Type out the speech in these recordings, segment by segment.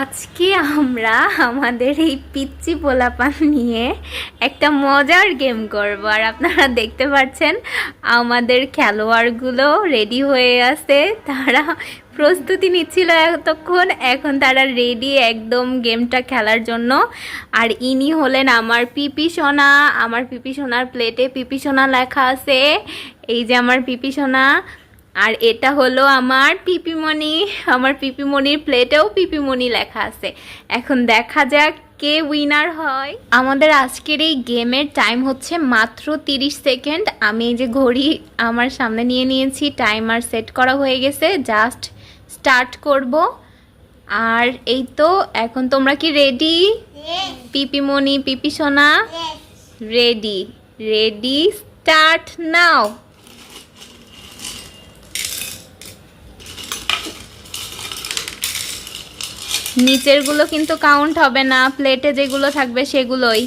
আজকে আমরা আমাদের এই পিচ্চি পোলাপান নিয়ে একটা মজার গেম করব। আর আপনারা দেখতে পাচ্ছেন, আমাদের খেলোয়াড়গুলো রেডি হয়ে আছে। তারা প্রস্তুতি নিচ্ছিল এতক্ষণ, এখন তারা রেডি একদম গেমটা খেলার জন্য। আর ইনি হলেন আমার পিপি সোনা। আমার পিপি সোনার প্লেটে পিপি সোনা লেখা আছে। এই যে আমার পিপি সোনা আর এটা হলো আমার পিপিমণি আমার পিপিমণির প্লেটেও পিপিমণি লেখা আছে। এখন দেখা যাক কে উইনার হয়। আমাদের আজকের এই গেমের টাইম হচ্ছে মাত্র তিরিশ সেকেন্ড আমি এই যে ঘড়ি আমার সামনে নিয়ে নিয়েছি টাইমার সেট করা হয়ে গেছে জাস্ট স্টার্ট করব। আর এই তো এখন তোমরা কি রেডি পিপিমণি পিপি সোনা রেডি রেডি স্টার্ট নাও নিচেরগুলো কিন্তু কাউন্ট হবে না প্লেটে যেগুলো থাকবে সেগুলোই।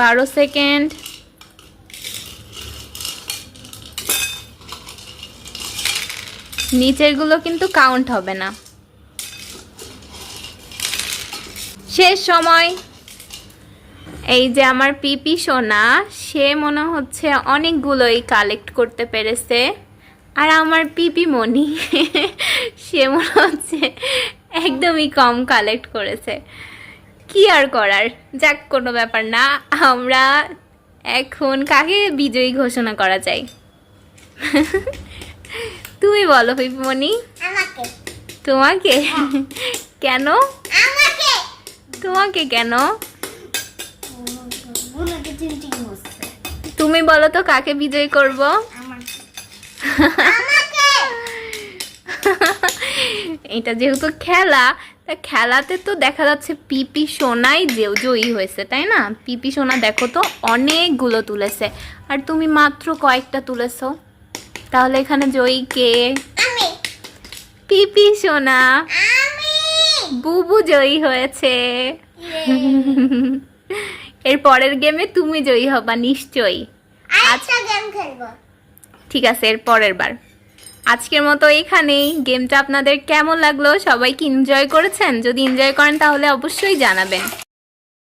বারো সেকেন্ড নিচেরগুলো কিন্তু কাউন্ট হবে না। শেষ সময়। এই যে আমার পিপি সোনা সে মনে হচ্ছে অনেকগুলোই কালেক্ট করতে পেরেছে। আর আমার পিপি মনি সে মনে হচ্ছে একদমই কম কালেক্ট করেছে। কি আর করার? যাক কোনো ব্যাপার না আমরা এখন কাকে বিজয়ী ঘোষণা করা যায়? তুমি বলো পিপিমণি আমাকে। তোমাকে? কেন? তোমাকে কেন? হচ্ছে তুমি বলো তো কাকে বিজয়ী করব? এটা যেহেতু খেলা তা খেলাতে তো দেখা যাচ্ছে পিপি সোনাই যে জয়ী হয়েছে তাই না? পিপি সোনা দেখো তো অনেকগুলো তুলেছে। আর তুমি মাত্র কয়েকটা তুলেছো। তাহলে এখানে জয়ী কে? পিপি সোনা। বুবু জয়ী হয়েছে। এর পরের গেমে তুমি জয়ী হবা নিশ্চয়ই। আচ্ছা গেম খেলব। ঠিক আছে এর পরের বার। আজকের মতো এখানেই। গেমটা আপনাদের কেমন লাগল? সবাই কি এনজয় করেছেন? যদি এনজয় করেন তাহলে অবশ্যই জানাবেন।